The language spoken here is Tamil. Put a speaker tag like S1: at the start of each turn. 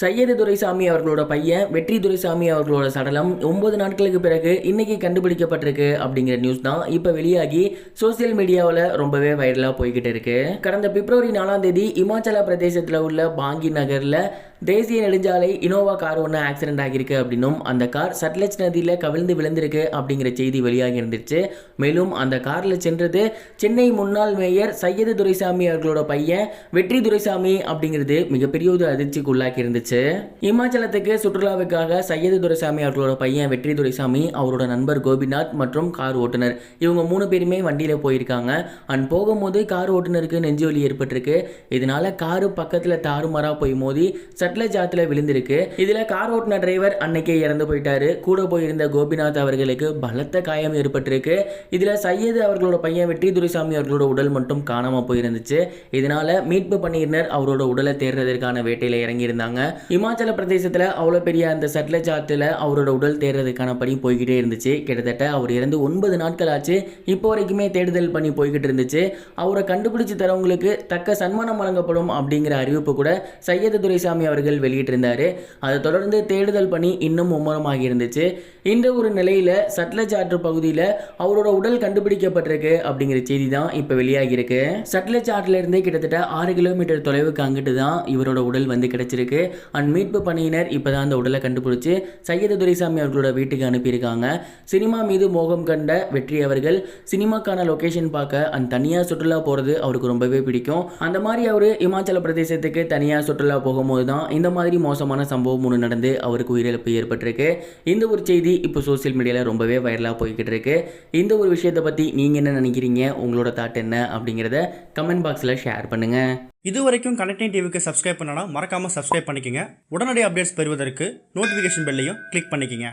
S1: சையது துரைசாமி அவர்களோட பையன் வெற்றி துரைசாமி அவர்களோட சடலம் ஒன்பது நாட்களுக்கு பிறகு இன்னைக்கு கண்டுபிடிக்கப்பட்டிருக்கு அப்படிங்கிற நியூஸ் தான் இப்போ வெளியாகி சோசியல் மீடியாவில் ரொம்பவே வைரலாக போய்கிட்டு இருக்கு. கடந்த பிப்ரவரி நாலாம் தேதி இமாச்சல பிரதேசத்தில் உள்ள பாங்கி நகரில் தேசிய நெடுஞ்சாலை இனோவா கார் ஒன்று ஆக்சிடென்ட் ஆகியிருக்கு அப்படின்னும் அந்த கார் சட்லஜ் நதியில் கவிழ்ந்து விழுந்திருக்கு அப்படிங்கிற செய்தி வெளியாகி இருந்துச்சு. மேலும் அந்த காரில் சென்றது சென்னை முன்னாள் மேயர் சையது துரைசாமி அவர்களோட பையன் வெற்றி துரைசாமி அப்படிங்கிறது மிகப்பெரிய ஒரு அதிர்ச்சிக்கு உள்ளாக்கி இருந்துச்சு. இமாச்சலத்துக்கு சுற்றுலாவுக்காக சையது துரைசாமி அவர்களோட பையன் வெற்றி துரைசாமி அவரோட நண்பர் கோபிநாத் மற்றும் கார் ஓட்டுநர். இவங்க மூணு பேருமே வண்டியில் போயிருக்காங்க. அண்ட் போகும்போது கார் ஓட்டுநருக்கு நெஞ்சு வலி ஏற்பட்டிருக்கு. இதனால காரு பக்கத்தில் தாறுமாறாக போய் மோதி சட்லஜ் ஆத்துல விழுந்திருக்கு. இதுல கார் ஓட்டின டிரைவர் அன்னைக்கே இறந்து போயிட்டாரு. கூட போயிருந்த கோபிநாத் அவர்களுக்கு பலத்த காயம் ஏற்பட்டிருக்கு. இதுல சையது அவர்களோட பையன் வெற்றி துரைசாமி அவர்களோட உடல் மட்டும் காணாம போயிருந்துச்சு. இதனால மீட்பு பணியினர் அவரோட உடலை தேடுறதற்கான வேட்டையில இறங்கி இருந்தாங்க இமாச்சல பிரதேசத்துல அவ்வளோ பெரிய அந்த சட்லஜ் ஆத்துல அவரோட உடல் தேடுறதுக்கான பணி போய்கிட்டே இருந்துச்சு. கிட்டத்தட்ட அவர் இறந்து ஒன்பது நாட்கள் ஆச்சு. இப்போ வரைக்குமே தேடுதல் பண்ணி போய்கிட்டு இருந்துச்சு. அவரை கண்டுபிடிச்சு தரவங்களுக்கு தக்க சன்மானம் வழங்கப்படும் அப்படிங்கிற அறிவிப்பு கூட சையது துரைசாமி அவர்கள் வெளியிட்டிருந்தாரு. அதை தொடர்ந்து தேடுதல் பணி இன்னும் மும்முரமாகி இருந்துச்சு இந்த ஒரு நிலையில் சட்லஜ் ஆற்று பகுதியில் அவரோட உடல் கண்டுபிடிக்கப்பட்டிருக்கு அப்படிங்கிற செய்தி தான் இப்போ வெளியாகியிருக்கு. சட்லஜ் ஆற்றிலிருந்து இருந்தே கிட்டத்தட்ட ஆறு கிலோமீட்டர் தொலைவுக்கு அங்கிட்டு தான் இவரோட உடல் வந்து கிடைச்சிருக்கு. அண்ட் மீட்பு பணியினர் இப்பதான் அந்த உடலை கண்டுபிடிச்சி சையது துரைசாமி அவர்களோட வீட்டுக்கு அனுப்பியிருக்காங்க. சினிமா மீது மோகம் கண்ட வெற்றி அவர்கள் சினிமாக்கான லொக்கேஷன் பார்க்க அந்த தனியாக சுற்றுலா போகிறது அவருக்கு ரொம்பவே பிடிக்கும். அந்த மாதிரி அவர் இமாச்சல பிரதேசத்துக்கு தனியாக சுற்றுலா போகும்போது தான் இந்த மாதிரி மோசமான சம்பவம் ஒன்று நடந்து அவருக்கு உயிரிழப்பு ஏற்பட்டிருக்கு. இந்த ஒரு செய்தி இப்போ சோஷியல் மீடியாவில் ரொம்பவே வைரலாக போய்கிட்டு இருக்கு. இந்த ஒரு விஷயத்தை பற்றி நீங்கள் என்ன நினைக்கிறீங்க? உங்களோட தாட் என்ன? அப்படிங்கிறத கமெண்ட் பாக்ஸில் ஷேர் பண்ணுங்கள்
S2: இது வரைக்கும் கனெக்டிங் டிவிக்கு சப்ஸ்கிரைப் பண்ணனா மறக்காமல் சப்ஸ்கிரைப் பண்ணிக்கங்க. உடனடி அப்டேட்ஸ் பெறுவதற்கு நோட்டிஃபிகேஷன் பெல்லையும் கிளிக் பண்ணிக்கங்க.